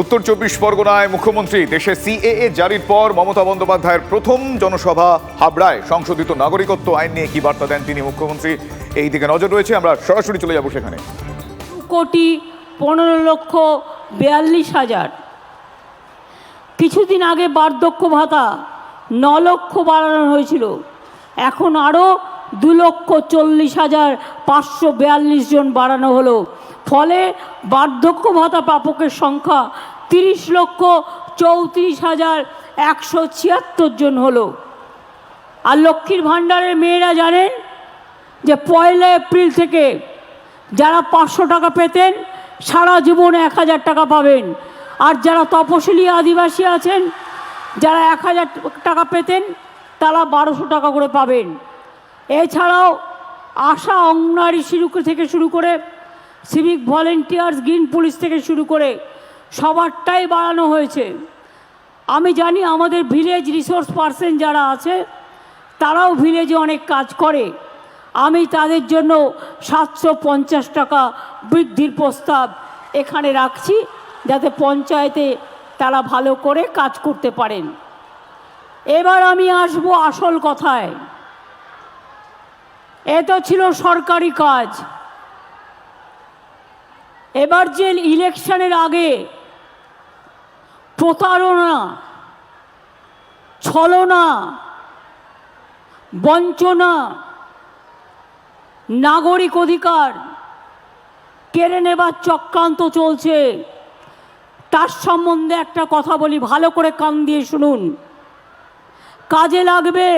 উত্তর চব্বিশ পরগনায় মুখ্যমন্ত্রী, দেশে সিএএ জারির পর মমতা বন্দ্যোপাধ্যায়ের প্রথম জনসভা হাবড়ায় সংশোধিত নাগরিকত্ব আইন নিয়ে কি বার্তা দেন তিনি মুখ্যমন্ত্রী? এই দিকে নজর রয়েছে, আমরা সরাসরি চলে যাব সেখানে। কোটি পনেরো লক্ষ বিয়াল্লিশ হাজার। কিছুদিন আগে বার্ধক্য ভাতা ন লক্ষ বাড়ানো হয়েছিল। এখন আরও দু লক্ষ চল্লিশ হাজার পাঁচশো বিয়াল্লিশ জন বাড়ানো হলো। ফলে বার্ধক্য ভাতা প্রাপকের সংখ্যা তিরিশ লক্ষ চৌত্রিশ হাজার একশো ছিয়াত্তর জন হলো। আর লক্ষ্মীর ভাণ্ডারের মেয়েরা জানেন যে পয়লা এপ্রিল থেকে যারা পাঁচশো টাকা পেতেন, সারা জীবন এক হাজার টাকা পাবেন। আর যারা তপশিলি আদিবাসী আছেন, যারা এক হাজার টাকা পেতেন, তারা বারোশো টাকা করে পাবেন। এছাড়াও আশা অঙ্গনারী শুরু থেকে শুরু করে সিভিক ভলেন্টিয়ার্স গ্রিন পুলিশ থেকে শুরু করে সবারটাই বাড়ানো হয়েছে। আমি জানি আমাদের ভিলেজ রিসোর্স পার্সন যারা আছে, তারাও ভিলেজে অনেক কাজ করে। আমি তাদের জন্য সাতশো পঞ্চাশ টাকা বৃদ্ধির প্রস্তাব এখানে রাখছি, যাতে পঞ্চায়েতে তারা ভালো করে কাজ করতে পারেন। এবার আমি আসব আসল কথায়। এ তো ছিল সরকারি কাজ। এবার যে ইলেকশনের আগে প্রতারণা, ছলনা, বঞ্চনা, নাগরিক অধিকার কেড়ে নেবার চক্রান্ত চলছে, তার সম্বন্ধে একটা কথা বলি, ভালো করে কান দিয়ে শুনুন। কাজে লাগবে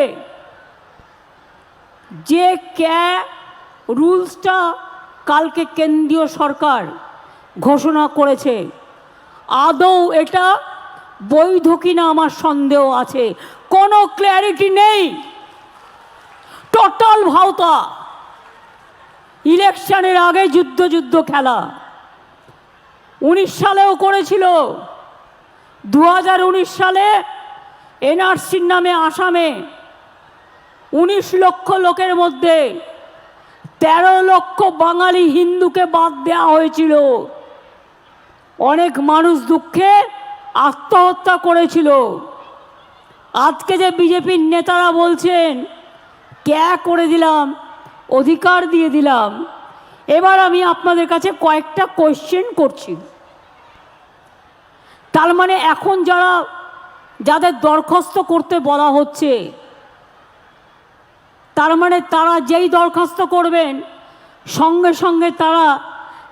যে ক্যা রুলসটা কালকে কেন্দ্রীয় সরকার ঘোষণা করেছে। আদৌ এটা বৈধ কিনা আমার সন্দেহ আছে। কোনো ক্ল্যারিটি নেই। টোটাল ভাওতা। ইলেকশনের আগে যুদ্ধ যুদ্ধ, খেলা। উনিশ সালেও করেছিল। দু হাজার উনিশ সালে এনআরসির নামে আসামে উনিশ লক্ষ লোকের মধ্যে তেরো লক্ষ বাঙালি হিন্দুকে বাদ দেওয়া হয়েছিল। অনেক মানুষ দুঃখে আত্মহত্যা করেছিল। আজকে যে বিজেপির নেতারা বলছেন, ক্যা করে দিলাম? অধিকার দিয়ে দিলাম? এবার আমি আপনাদের কাছে কয়েকটা কোয়েশ্চেন করছি। তার মানে এখন যারা, যাদের দরখাস্ত করতে বলা হচ্ছে, তার মানে তারা যেই দরখাস্ত করবেন, সঙ্গে সঙ্গে তারা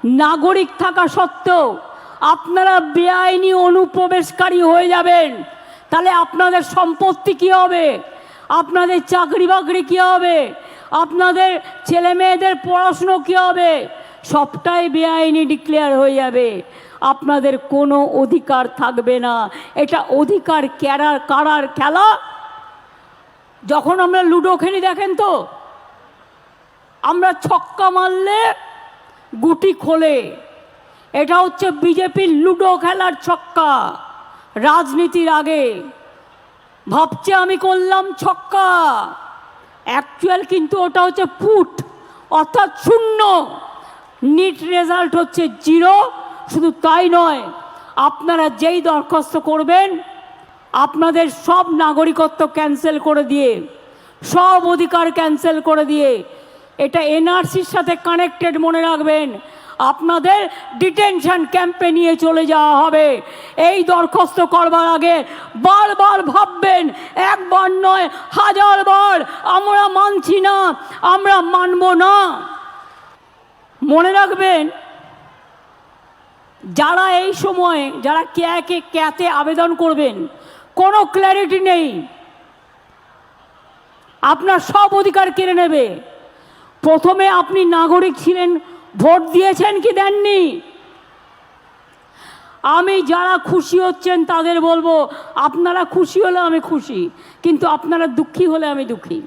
নাগরিক থাকা সত্ত্বেও আপনারা বেআইনি অনুপ্রবেশকারী হয়ে যাবেন। তাহলে আপনাদের সম্পত্তি কী হবে? আপনাদের চাকরি বাকরি কী হবে? আপনাদের ছেলে মেয়েদের পড়াশুনো কী হবে? সবটাই বেআইনি ডিক্লেয়ার হয়ে যাবে। আপনাদের কোনো অধিকার থাকবে না। এটা অধিকার ক্যারার কারার খেলা? যখন আমরা লুডো খেলি, দেখেন তো? আমরা ছক্কা মারলে গুটি খোলে। এটা হচ্ছে বিজেপির লুডো খেলার ছক্কা। রাজনীতির আগে। ভাবছে আমি করলাম ছক্কা। অ্যাকচুয়াল কিন্তু ওটা হচ্ছে ফুট, অর্থাৎ শূন্য। নিট রেজাল্ট হচ্ছে জিরো শুধু তাই নয়, আপনারা যেই দরখাস্ত করবেন, আপনাদের সব নাগরিকত্ব ক্যান্সেল করে দিয়ে, সব অধিকার ক্যান্সেল করে দিয়ে, এটা এনআরসির সাথে কানেক্টেড মনে রাখবেন। আপনাদের ডিটেনশন ক্যাম্পে নিয়ে চলে যাওয়া হবে। এই দরখাস্ত করবার আগে বারবার ভাববেন, একবার নয়, হাজার বার, আমরা মানছি না, আমরা মানব না। মনে রাখবেন, যারা এই সময়ে, যারা ক্যাকে ক্যাতে আবেদন করবেন, কোনো ক্ল্যারিটি নেই। আপনার সব অধিকার কেড়ে নেবে। প্রথমে আপনি নাগরিক ছিলেন ভোট দিয়েছেন কি দেননি? আমি যারা খুশি হচ্ছেন তাদের বলব, আপনারা খুশি হলে আমি খুশি, কিন্তু আপনারা দুঃখী হলে আমি দুঃখী।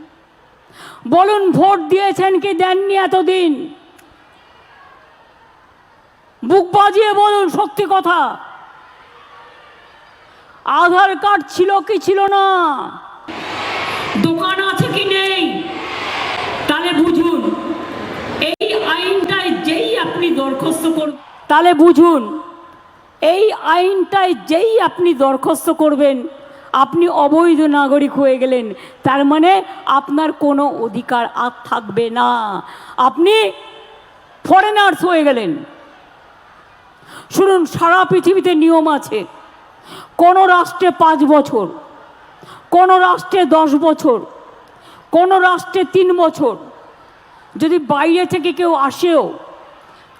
বলুন, ভোট দিয়েছেন কি দেননি এতদিন? বুক বাজিয়ে বলুন, সত্যি কথা। আধার কার্ড ছিল কি ছিল না দোকান আছে কি নেই তাহলে বুঝুন এই আইনটায় যেই আপনি দরখাস্ত করুন তাহলে বুঝুন, এই আইনটায় যেই আপনি দরখাস্ত করবেন, আপনি অবৈধ নাগরিক হয়ে গেলেন, তার মানে আপনার কোনো অধিকার আর থাকবে না। আপনি ফরেনার্স হয়ে গেলেন। শুনুন, সারা পৃথিবীতে নিয়ম আছে, কোনো রাষ্ট্রে পাঁচ বছর, কোনো রাষ্ট্রে দশ বছর, কোনো রাষ্ট্রে তিন বছর যদি বাইরে থেকে কেউ আসেও,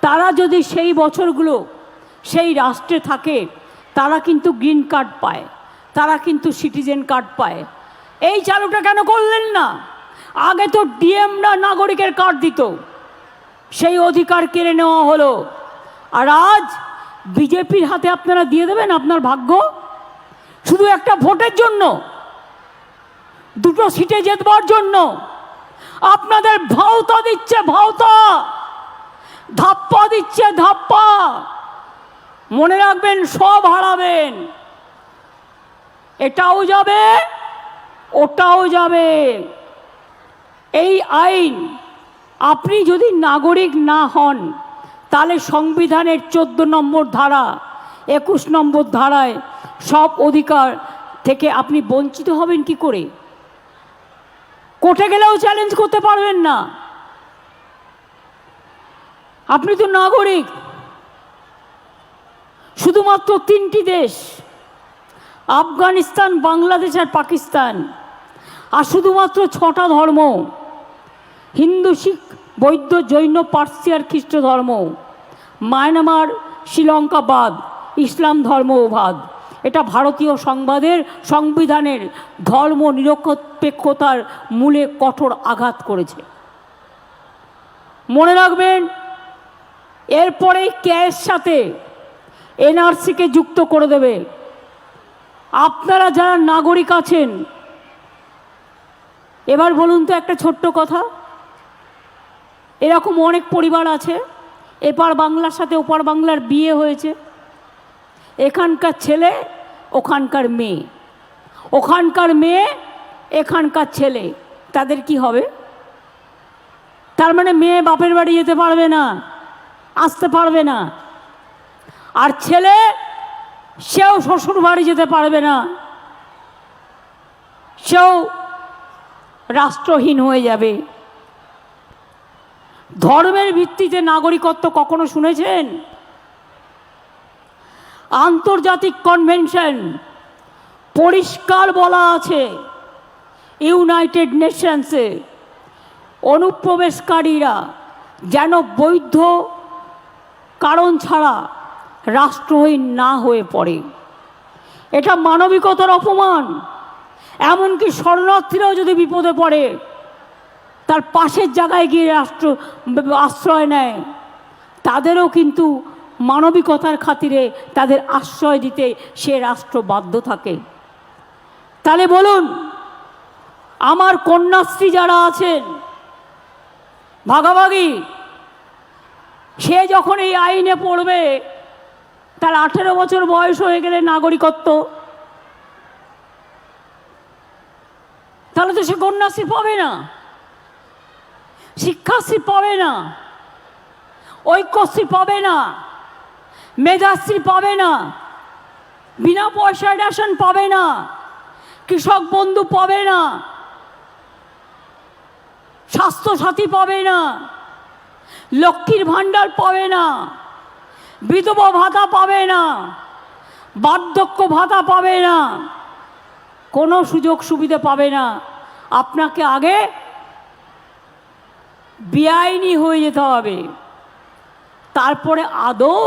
তারা যদি সেই বছরগুলো সেই রাষ্ট্রে থাকে, তারা কিন্তু গ্রিন কার্ড পায়, তারা কিন্তু সিটিজেন কার্ড পায়। এই চালুটা কেন করলেন না? আগে তো ডিএমরা নাগরিকের কার্ড দিত। সেই অধিকার কেড়ে নেওয়া হলো। আর আজ বিজেপির হাতে আপনারা দিয়ে দেবেন আপনার ভাগ্য? শুধু একটা ভোটের জন্য, দুটো সিটে জেতবার জন্য। আপনাদের ভাওতা দিচ্ছে ভাওতা ধাপ্পা দিচ্ছে ধাপ্পা। মনে রাখবেন, সব হারাবেন। এটাও যাবে, ওটাও যাবে। এই আইন, আপনি যদি নাগরিক না হন, তাহলে সংবিধানের চোদ্দ নম্বর ধারা, একুশ নম্বর ধারায় সব অধিকার থেকে আপনি বঞ্চিত হবেন কি করে? কোর্টে গেলেও চ্যালেঞ্জ করতে পারবেন না। আপনি তো নাগরিক। শুধুমাত্র তিনটি দেশ, আফগানিস্তান, বাংলাদেশ আর পাকিস্তান। আর শুধুমাত্র ছটা ধর্ম, হিন্দু, শিখ, বৌদ্ধ, জৈন, পার্সি আর খ্রিস্ট ধর্ম। মায়ানমার, শ্রীলঙ্কা বাদ, ইসলাম ধর্ম বাদ। এটা ভারতীয় সংবাদের, সংবিধানের ধর্ম নিরপেক্ষতার মূলে কঠোর আঘাত করেছে। মনে রাখবেন এরপরে ক্যাশ সাথে এনআরসিকে যুক্ত করে দেবে। আপনারা যারা নাগরিক আছেন, এবার বলুন তো একটা ছোট্ট কথা। এরকম অনেক পরিবার আছে, এপার বাংলার সাথে ওপার বাংলার বিয়ে হয়েছে। এখানকার ছেলে, ওখানকার মেয়ে। ওখানকার মেয়ে, এখানকার ছেলে। তাদের কি হবে? তার মানে মেয়ে বাপের বাড়ি যেতে পারবে না, আসতে পারবে না। আর ছেলে, সেও শ্বশুর বাড়ি যেতে পারবে না। সেও রাষ্ট্রহীন হয়ে যাবে। ধর্মের ভিত্তিতে নাগরিকত্ব কখনো শুনেছেন? আন্তর্জাতিক কনভেনশন পরিষ্কার বলা আছে ইউনাইটেড নেশনসে অনুপ্রবেশকারীরা যেন বৈধ কারণ ছাড়া রাষ্ট্রহীন না হয়ে পড়ে। এটা মানবিকতার অপমান। এমনকি শরণার্থীরাও যদি বিপদে পড়ে, তার পাশের জায়গায় গিয়ে রাষ্ট্র আশ্রয় নেয়, তাদেরও কিন্তু মানবিকতার খাতিরে তাদের আশ্রয় দিতে সে রাষ্ট্র বাধ্য থাকে। তাহলে বলুন, আমার কন্যাশ্রী যারা আছেন, ভাগাভাগি, সে যখন এই আইনে পড়বে, তার আঠেরো বছর বয়স হয়ে গেলে নাগরিকত্ব। তাহলে তো সে কন্যাশ্রী পাবে না। শিক্ষাশ্রী পাবে না। ঐক্যশ্রী পাবে না। মেধাশ্রী পাবে না, বিনা পয়সায় রেশন পাবে না, কৃষক বন্ধু পাবে না, স্বাস্থ্যসাথী পাবে না, লক্ষ্মীর ভাণ্ডার পাবে না, বিধবা ভাতা পাবে না, বার্ধক্য ভাতা পাবে না, কোনো সুযোগ সুবিধা পাবে না। আপনাকে আগে বেআইনি হয়ে যেতে হবে। তারপরে আদৌ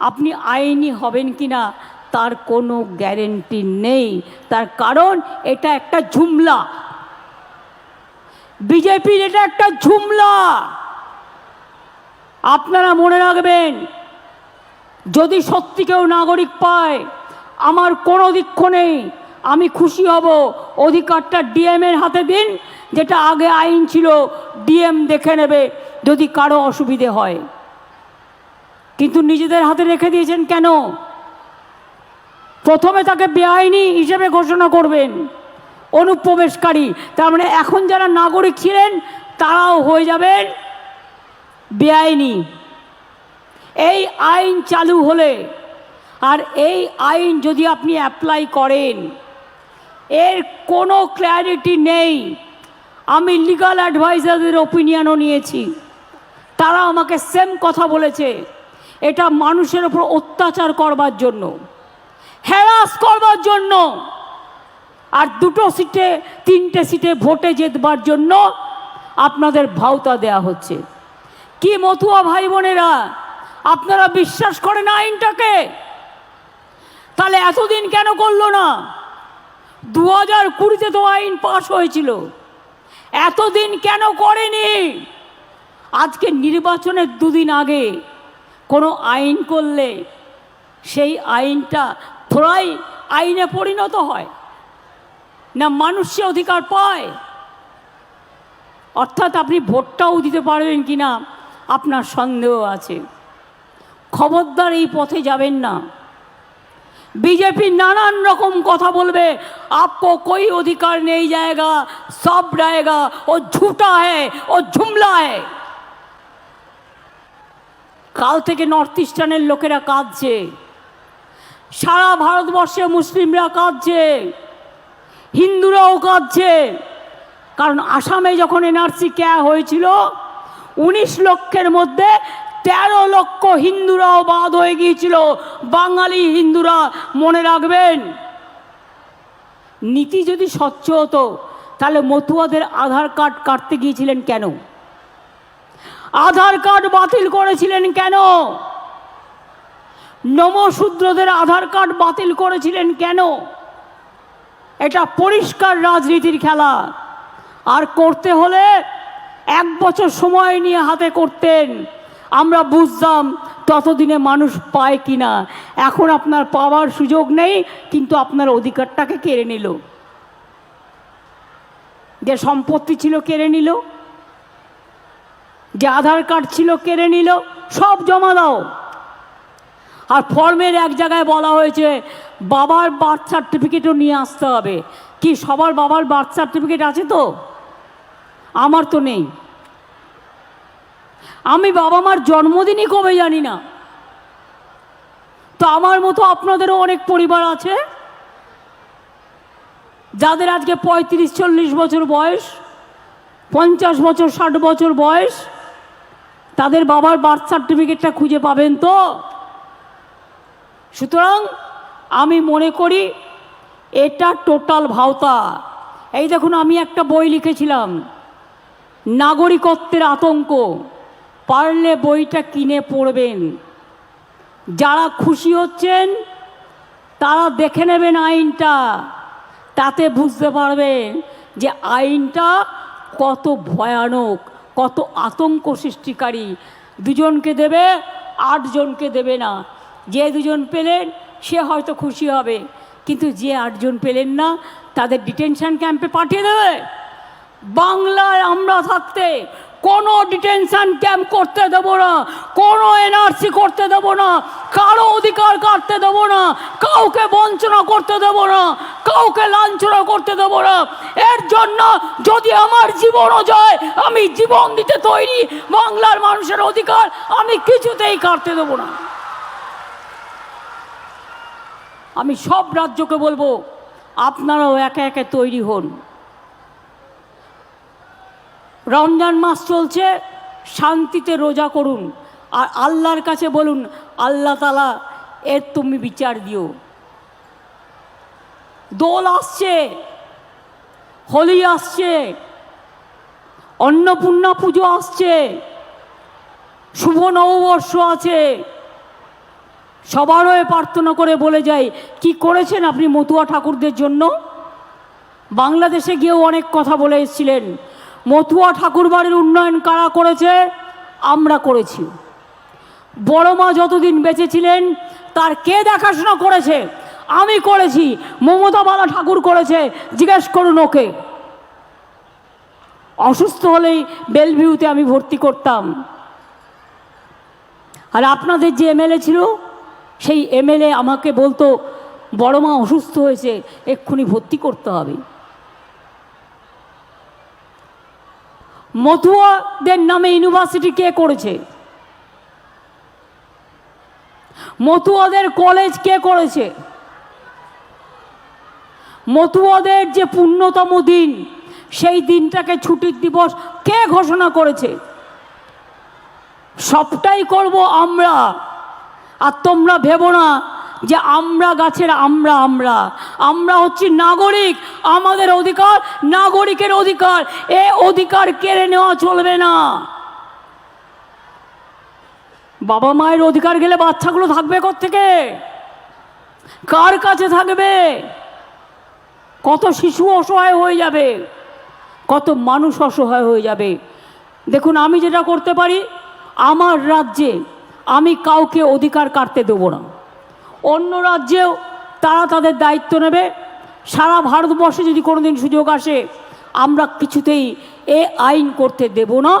আপনি আইনি হবেন কি না তার কোনো গ্যারেন্টি নেই। তার কারণ এটা একটা ঝুমলা। বিজেপির এটা একটা ঝুমলা। আপনারা মনে রাখবেন, যদি সত্যি কেউ নাগরিক পায়, আমার কোনো দিক্ষ নেই। আমি খুশি হব। অধিকারটা ডিএমের হাতে দিন, যেটা আগে আইন ছিল, ডিএম দেখে নেবে। যদি কারও অসুবিধে হয়। কিন্তু নিজেদের হাতে রেখে দিয়েছেন কেন? প্রথমে তাকে বেআইনি হিসেবে ঘোষণা করবেন, অনুপ্রবেশকারী। তার মানে এখন যারা নাগরিক ছিলেন, তারাও হয়ে যাবেন বেআইনি। এই আইন চালু হলে, আর এই আইন যদি আপনি অ্যাপ্লাই করেন, এর কোনো ক্ল্যারিটি নেই। আমি লিগাল অ্যাডভাইজারদের ওপিনিয়নও নিয়েছি। তারা আমাকে সেম কথা বলেছে। এটা মানুষের উপর অত্যাচার করবার জন্য হ্যারাস করবার জন্য, আর দুটো সিটে, তিনটে সিটে ভোটে জেতবার জন্য আপনাদের ভাওতা দেয়া হচ্ছে। কি মতুয়া ভাই বোনেরা, আপনারা বিশ্বাস করেন আইনটাকে? তাহলে এতদিন কেন করল না? দু হাজার কুড়িতে তো আইন পাশ হয়েছিল। এতদিন কেন করেনি? আজকে নির্বাচনের দুদিন আগে কোনো আইন করলে সেই আইনটা থোড়াই আইনে পরিণত হয়, না মানুষে অধিকার পায়। অর্থাৎ আপনি ভোটটাও দিতে পারবেন কি না আপনার সন্দেহ আছে। খবরদার এই পথে যাবেন না। বিজেপি নানান রকম কথা বলবে, আপকো কই অধিকার নেই জায়গা, সব জায়গা, ও ঝুটা হ্যাঁ ও ঝুমলা হ্যাঁ কাল থেকে নর্থ ইস্টার্নের লোকেরা কাঁদছে। সারা ভারতবর্ষে মুসলিমরা কাঁদছে। হিন্দুরাও কাঁদছে। কারণ আসামে যখন এনআরসি ক্যা হয়েছিল, উনিশ লক্ষের মধ্যে তেরো লক্ষ হিন্দুরাও বাদ হয়ে গিয়েছিল। বাঙালি হিন্দুরা মনে রাখবেন, নীতি যদি স্বচ্ছ হতো, তাহলে মতুয়াদের আধার কার্ড কাটতে গিয়েছিলেন কেন? আধার কার্ড বাতিল করেছিলেন কেন? নমশূদ্রদের আধার কার্ড বাতিল করেছিলেন কেন? এটা পরিষ্কার রাজনীতির খেলা। আর করতে হলে এক বছর সময় নিয়ে হাতে করতেন। আমরা বুঝতাম ততদিনে মানুষ পায় কি না এখন আপনার পাওয়ার সুযোগ নেই, কিন্তু আপনার অধিকারটাকে কেড়ে নিল। যে সম্পত্তি ছিল কেড়ে নিল। যে আধার কার্ড ছিল, কেড়ে নিল, সব জমা দাও। আর ফর্মের এক জায়গায় বলা হয়েছে, বাবার বার্থ সার্টিফিকেটও নিয়ে আসতে হবে। কি সবার বাবার বার্থ সার্টিফিকেট আছে তো? আমার তো নেই। আমি বাবা মার জন্মদিনই কবে জানি না। তো আমার মতো আপনাদেরও অনেক পরিবার আছে, যাদের আজকে পঁয়ত্রিশ, চল্লিশ বছর বয়স, পঞ্চাশ বছর, ষাট বছর বয়স তাদের বাবার বার্থ সার্টিফিকেটটা খুঁজে পাবেন তো? সুতরাং আমি মনে করি এটা টোটাল ভাওতা। এই দেখুন, আমি একটা বই লিখেছিলাম, নাগরিকত্বের আতঙ্ক, পারলে বইটা কিনে পড়বেন। যারা খুশি হচ্ছেন, তারা দেখে নেবেন আইনটা, তাতে বুঝতে পারবেন যে আইনটা কত ভয়ানক। কত আতঙ্ক সৃষ্টিকারী। দুজনকে দেবে, আটজনকে দেবে না। যে দুজন পেলেন, সে হয়তো খুশি হবে। কিন্তু যে আটজন পেলেন না, তাদের ডিটেনশন ক্যাম্পে পাঠিয়ে দেবে। বাংলায় আমরা থাকতে কোনো ডিটেনশন ক্যাম্প করতে দেবো না, কোনো এনআরসি করতে দেবো না, কারও অধিকার কাটতে দেবো না, কাউকে বঞ্চনা করতে দেবো না। কাউকে লাঞ্ছনা করতে দেবো না। এর জন্য যদি আমার জীবনও যায়, আমি জীবন দিতে তৈরি বাংলার মানুষের অধিকার আমি কিছুতেই কাটতে দেবো না। আমি সব রাজ্যকে বলব, আপনারাও একে একে তৈরি হন। রমজান মাস চলছে, শান্তিতে রোজা করুন। আর আল্লাহর কাছে বলুন, আল্লাহ তালা এর তুমি বিচার দিও। দোল আসছে, হোলি আসছে, অন্নপূর্ণা পুজো আসছে, শুভ নববর্ষ আছে। সবার হয়ে প্রার্থনা করে বলে যাই, কি করেছেন আপনি মতুয়া ঠাকুরদের জন্য? বাংলাদেশে গিয়েও অনেক কথা বলে এসেছিলেন, মতুয়া ঠাকুরবাড়ির উন্নয়ন কারা করেছে? আমরা করেছি। বড় মা যতদিন বেঁচে ছিলেন, তার কে দেখাশোনা করেছে? আমি করেছি। মমতা বালা ঠাকুর করেছে। জিজ্ঞেস করুন ওকে। অসুস্থ হলেই বেলভিউতে আমি ভর্তি করতাম। আর আপনাদের যে এমএলএ ছিল, সেই এমএলএ আমাকে বলতো, বড় মা অসুস্থ হয়েছে, এক্ষুনি ভর্তি করতে হবে। মতুয়াদের নামে ইউনিভার্সিটি কে করেছে? মতুয়াদের কলেজ কে করেছে? মতুয়াদের যে পূর্ণতম দিন, সেই দিনটাকে ছুটির দিবস কে ঘোষণা করেছে? সবটাই করব আমরা। আর তোমরা ভেবো না যে আমরা গাছের আমরা আমরা। আমরা হচ্ছি নাগরিক, আমাদের অধিকার নাগরিকের অধিকার। এ অধিকার কেড়ে নেওয়া চলবে না। বাবা মায়ের অধিকার গেলে বাচ্চাগুলো থাকবে থেকে কার কাছে থাকবে? কত শিশু অসহায় হয়ে যাবে কত মানুষ অসহায় হয়ে যাবে দেখুন আমি যেটা করতে পারি আমার রাজ্যে আমি কাউকে অধিকার কাটতে দেবো না অন্য রাজ্যেও তারা তাদের দায়িত্ব নেবে সারা ভারতবর্ষে যদি কোনোদিন সুযোগ আসে আমরা কিছুতেই এ আইন করতে দেব না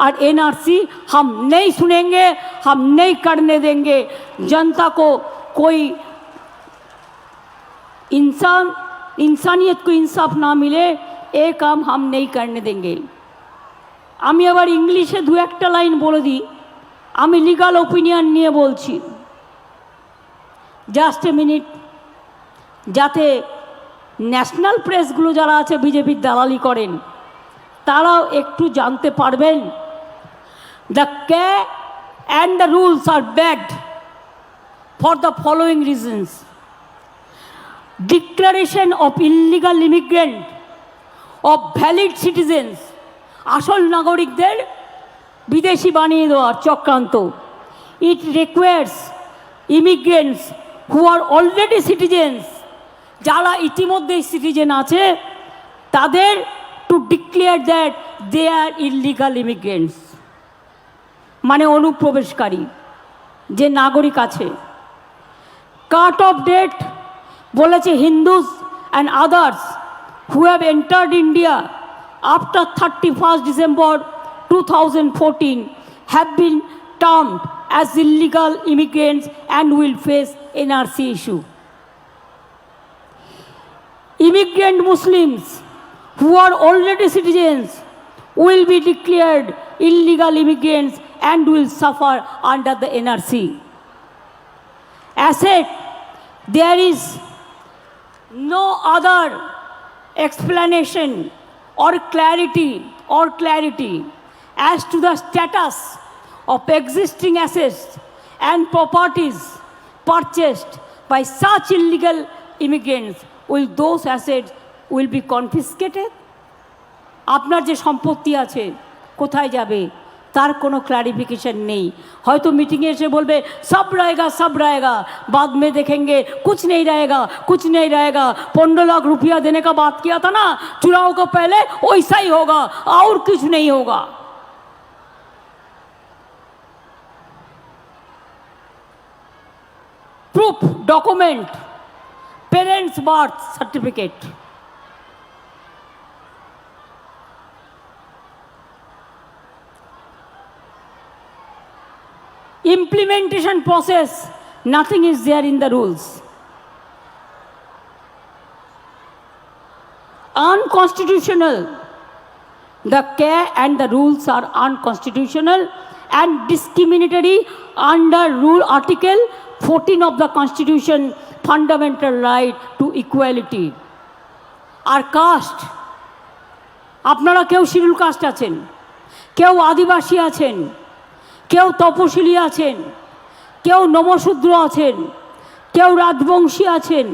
আর एनआरसी हम नहीं सुनेंगे हम नहीं करने देंगे जनता को कोई इंसान इंसानियत को इंसाफ ना मिले ए काम हम नहीं करने देंगे আমি আবার ইংলিশে দু একটা লাইন বলে দিই আমি লিগাল ওপিনিয়ন নিয়ে বলছি জাস্ট এ মিনিট যাতে ন্যাশনাল প্রেসগুলো যারা আছে বিজেপির দালালি করেন তারাও একটু জানতে পারবেন the key and the rules are bagged for the following reasons declaration of illegal immigrant of valid citizens আসল নাগরিকদের বিদেশি বানিয়ে দেওয়ার চক্রান্ত। It requires immigrants who are already citizens যারা ইতিমধ্যেই সিটিজেন আছে, তাদের to declare that they are illegal immigrants মানে অনুপ্রবেশকারী যে নাগরিক আছে। কাট অফ ডেট বলেছে Hindus and others who have entered India after thirty first December two thousand fourteen have been termed as illegal immigrants and will face NRC issue Muslims who are already citizens will be declared illegal immigrants and will suffer under the NRC. As said, there is no other explanation or clarity or clarity as to the status of existing assets and properties purchased by such illegal immigrants will those assets will be confiscated আপনার যে সম্পত্তি আছে কোথায় যাবে তার কোনো clarification নেই হয়তো মিটিংয়ে এসে বলবে সব রয়েগা সব রয়েগা বাদ মে দেখেঙ্গে কুছ নেই রয়েগা কুছ নেই রয়েগা পনেরো লাখ রুপিয়া দেনে কা বাত কিয়া থা না চুনাও কো পেলে ওইসা হি হোগা আর কিছু নেই হোগা proof document parents birth certificate implementation process nothing is there in the rules unconstitutional the care and the rules are unconstitutional and discriminatory under rule article 14 of the constitution fundamental right to equality আর caste আপনারা কেউ schedule caste আছেন কেউ আদিবাসী আছেন কেউ তপশিলি আছেন, কেউ নমশূদ্র আছেন, কেউ রাজবংশী আছেন,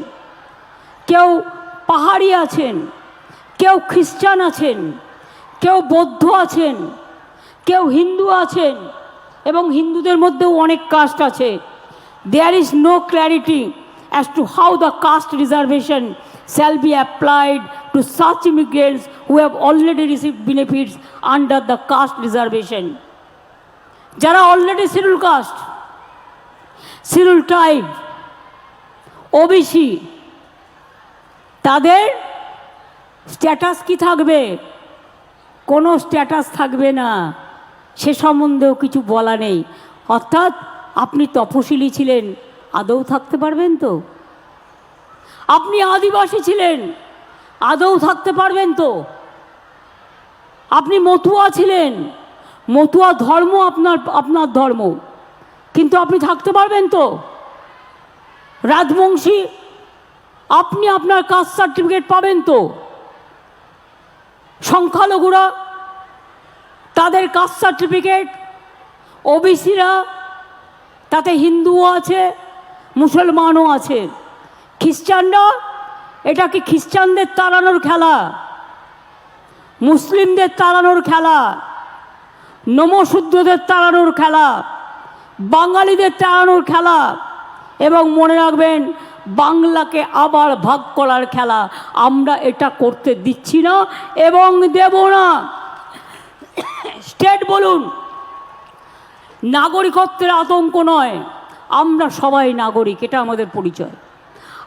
কেউ পাহাড়ি আছেন, কেউ খ্রিস্টান আছেন, কেউ বৌদ্ধ আছেন, কেউ হিন্দু আছেন এবং হিন্দুদের মধ্যেও অনেক কাস্ট আছে there is no clarity as to how the caste reservation shall be applied to such immigrants who have already received benefits under the caste reservation. যারা already schedule caste schedule tribe OBC তাদের status কি থাকবে? কোনো status থাকবে না। সে সম্বন্ধেও কিছু বলা নেই। অর্থাৎ আপনি তপশিলি ছিলেন, আদৌ থাকতে পারবেন তো? আপনি আদিবাসী ছিলেন, আদৌ থাকতে পারবেন তো? আপনি মতুয়া ছিলেন মতুয়া ধর্ম আপনার আপনার ধর্ম। কিন্তু আপনি থাকতে পারবেন তো? রাজবংশী, আপনি আপনার কাস্ট সার্টিফিকেট পাবেন তো? সংখ্যালঘুরা, তাদের কাস্ট সার্টিফিকেট, ওবিসিরা, তাতে হিন্দুও আছে, মুসলমানও আছে। খ্রিস্টানরা এটা কি খ্রিস্টানদের তাড়ানোর খেলা। মুসলিমদের তাড়ানোর খেলা। নমশুদ্ধদের তাড়ানোর খেলা, বাঙালিদের তাড়ানোর খেলা, এবং মনে রাখবেন, বাংলাকে আবার ভাগ করার খেলা আমরা এটা করতে দিচ্ছি না এবং দেব না। স্টেট বলুন, নাগরিকত্বের আতঙ্ক নয়, আমরা সবাই নাগরিক, এটা আমাদের পরিচয়।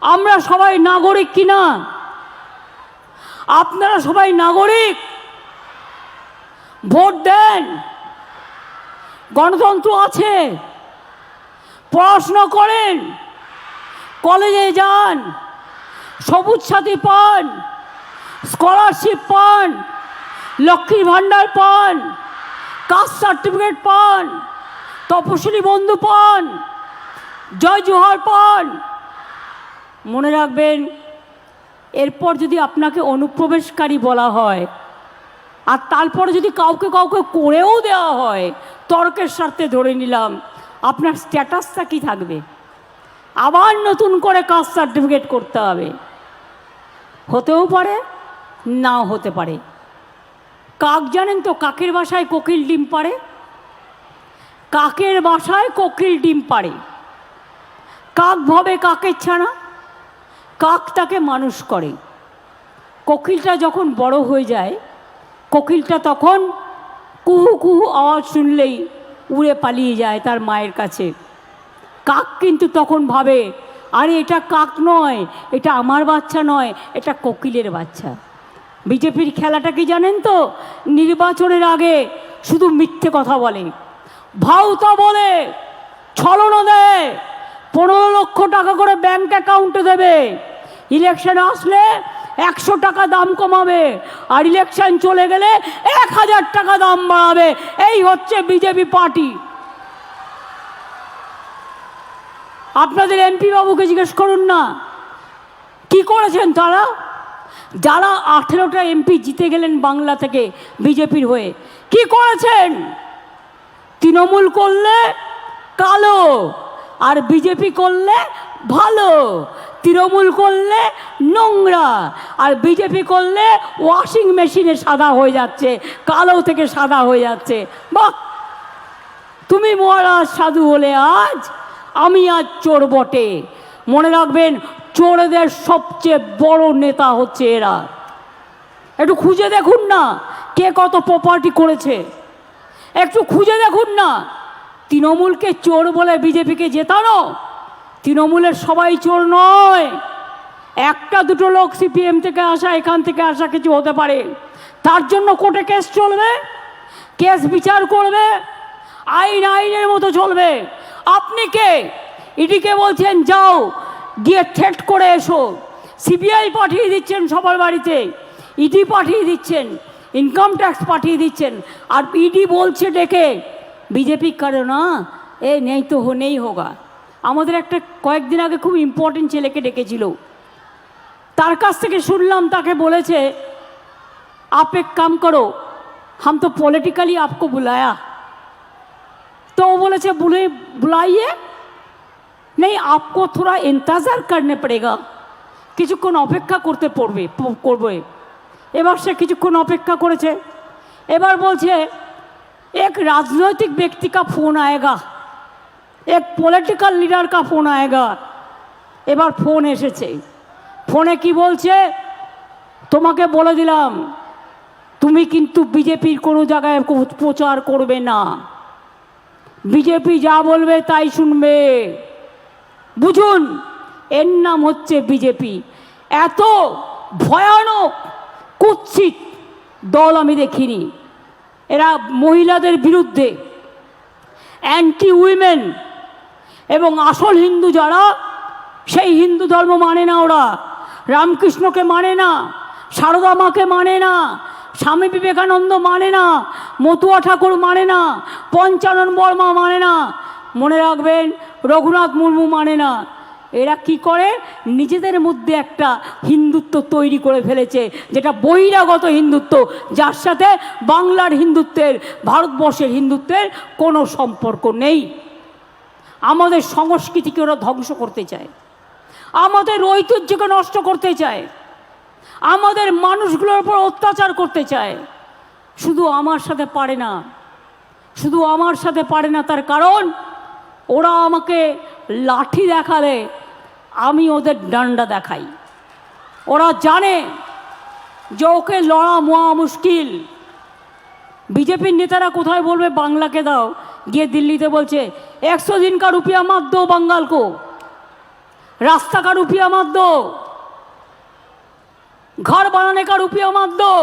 আমরা সবাই নাগরিক কিনা? আপনারা সবাই নাগরিক? ভোট দেন। গণতন্ত্র আছে। পড়াশোনা করেন। কলেজে যান। সবুজ সাথী পান। স্কলারশিপ পান। লক্ষ্মীর ভাণ্ডার পান। কাস্ট সার্টিফিকেট পান। তপশিলি বন্ধু পান। জয় জোহার পান। মনে রাখবেন, এরপর যদি আপনাকে অনুপ্রবেশকারী বলা হয় আর তারপরে যদি কাউকে কাউকে করেও দেওয়া হয়, তর্কের স্বার্থে ধরে নিলাম, আপনার স্ট্যাটাসটা কি থাকবে? আবার নতুন করে কাস্ট সার্টিফিকেট করতে হবে। হতেও পারে, নাও হতে পারে। কাক জানেন তো কাকের বাসায় কোকিল ডিম পারে কাকের বাসায় কোকিল ডিম পারে কাক ভাবে কাকের ছানা কাক তাকে মানুষ করে। কোকিলটা যখন বড় হয়ে যায় কোকিলটা তখন কুহু কুহু আওয়াজ শুনলেই উড়ে পালিয়ে যায় তার মায়ের কাছে। কাক কিন্তু তখন ভাবে, আরে, এটা কাক নয়, এটা আমার বাচ্চা নয়, এটা কোকিলের বাচ্চা। বিজেপির খেলাটা কি জানেন তো? নির্বাচনের আগে শুধু মিথ্যে কথা বলে। ভাউতা বলে, ছলনা দেয়, পনেরো লক্ষ টাকা করে ব্যাংক অ্যাকাউন্টে দেবে। ইলেকশন আসলে একশো টাকা দাম কমাবে আর ইলেকশন চলে গেলে এক হাজার টাকা দাম বাড়াবে। এই হচ্ছে বিজেপি পার্টি। আপনাদের এমপি বাবুকে জিজ্ঞেস করুন না। কি করেছেন তারা? যারা আঠেরোটা এমপি জিতে গেলেন বাংলা থেকে বিজেপির হয়ে, কি করেছেন? তৃণমূল করলে কালো আর বিজেপি করলে ভালো। তৃণমূল করলে নোংরা, আর বিজেপি করলে ওয়াশিং মেশিনে সাদা হয়ে যাচ্ছে, কালো থেকে সাদা হয়ে যাচ্ছে। বাহ! তুমি মহারাজ সাধু হলে আজ, আমি আজ চোর বটে। মনে রাখবেন, চোরদের সবচেয়ে বড় নেতা হচ্ছে এরা। একটু খুঁজে দেখুন না কে কত প্রপার্টি করেছে। একটু খুঁজে দেখুন না, তৃণমূলকে চোর বলে বিজেপিকে জেতানো? তৃণমূলের সবাই চোর নয়। একটা দুটো লোক সিপিএম থেকে আসা, এখান থেকে আসা কিছু হতে পারে। তার জন্য কোর্টে কেস চলবে, কেস বিচার করবে, আইন আইনের মতো চলবে। আপনি কে? ইডিকে বলছেন, যাও, গিয়ে থ্রেট করে এসো। সিবিআই পাঠিয়ে দিচ্ছেন সবার বাড়িতে। ইডি পাঠিয়ে দিচ্ছেন, ইনকাম ট্যাক্স পাঠিয়ে দিচ্ছেন। আর ইডি বলছে ডেকে, বিজেপি কারও না, এ নেই তো, নেই হোগা। আমাদের একটা কয়েকদিন আগে খুব ইম্পর্টেন্ট ছেলেকে ডেকেছিল তার কাছ থেকে শুনলাম তাকে বলেছে आप एक काम करो हम तो पॉलिटिकली आपको बुलाया तो वो बोले थे बुले बुलाइए नहीं आपको थोड़ा इंतज़ार करने पड़ेगा কিছুক্ষণ অপেক্ষা করতে পড়বে প- করবে এবার সে কিছুক্ষণ অপেক্ষা করেছে এবার বলছে এক রাজনৈতিক ব্যক্তি का फोन आएगा এক পলিটিক্যাল লিডার কা ফোন আয়েগা। এবার ফোন এসেছে। ফোনে কি বলছে? তোমাকে বলে দিলাম, তুমি কিন্তু বিজেপির কোনো জায়গায় প্রচার করবে না। বিজেপি যা বলবে তাই শুনবে। বুঝুন, এর নাম হচ্ছে বিজেপি এত ভয়ানক, কুৎসিত দল আমি দেখিনি। এরা মহিলাদের বিরুদ্ধে। অ্যান্টি উইমেন এবং আসল হিন্দু যারা, সেই হিন্দু ধর্ম মানে না ওরা। রামকৃষ্ণকে মানে না, সারদা মাকে মানে না, স্বামী বিবেকানন্দ মানে না, মতুয়া ঠাকুর মানে না, পঞ্চানন বর্মা মানে না, মনে রাখবেন, রঘুনাথ মুর্মু মানে না। এরা কি করে? নিজেদের মধ্যে একটা হিন্দুত্ব তৈরি করে ফেলেছে, যেটা বহিরাগত হিন্দুত্ব, যার সাথে বাংলার হিন্দুত্বের, ভারতবর্ষের হিন্দুত্বের কোনো সম্পর্ক নেই। আমাদের সংস্কৃতিকে ওরা ধ্বংস করতে চায়। আমাদের ঐতিহ্যকে নষ্ট করতে চায়। আমাদের মানুষগুলোর উপর অত্যাচার করতে চায়। শুধু আমার সাথে পারে না, শুধু আমার সাথে পারে না তার কারণ, ওরা আমাকে লাঠি দেখালে আমি ওদের ডান্ডা দেখাই। ওরা জানে যে ওকে লড়া মোয়া মুশকিল। বিজেপির নেতারা কোথায় বলবে বাংলাকে দাও। গিয়ে দিল্লিতে বলছে, একশো দিন কার রুপিয়া মার দো বাঙ্গালকো। রাস্তা কার রুপিয়া মার দো। ঘর বানানে কার রুপিয়া মার দো।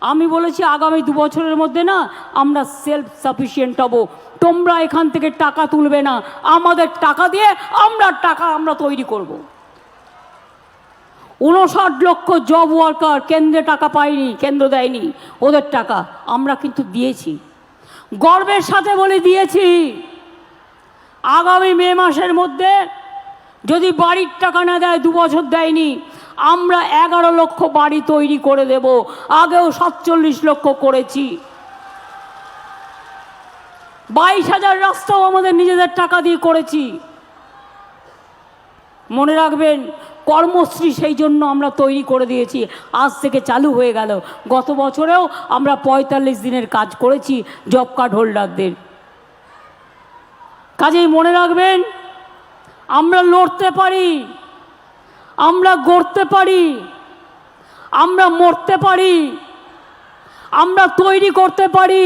আমি বলেছি, আগামী দু বছরের মধ্যে না, আমরা সেলফ সাফিসিয়েন্ট হব। তোমরা এখান থেকে টাকা তুলবে না। আমাদের টাকা দিয়ে আমরা টাকা আমরা তৈরি করব। উনষাট লক্ষ জব ওয়ার্কার কেন্দ্রে টাকা পায়নি কেন্দ্র দেয়নি। ওদের টাকা আমরা কিন্তু দিয়েছি। গর্বের সাথে বলে দিয়েছি, আগামী মে মাসের মধ্যে যদি বাড়ির টাকা না দেয়, দু বছর দেয়নি, আমরা এগারো লক্ষ বাড়ি তৈরি করে দেব, আগেও সাতচল্লিশ লক্ষ করেছি। বাইশ হাজার রাস্তাও আমাদের নিজেদের টাকা দিয়ে করেছি। মনে রাখবেন কর্মশ্রী সেই জন্য আমরা তৈরি করে দিয়েছি। আজ থেকে চালু হয়ে গেল। গত বছরেও আমরা পঁয়তাল্লিশ দিনের কাজ করেছি জব কার্ড হোল্ডারদের। কাজেই মনে রাখবেন, আমরা লড়তে পারি, আমরা গড়তে পারি, আমরা মরতে পারি, আমরা তৈরি করতে পারি।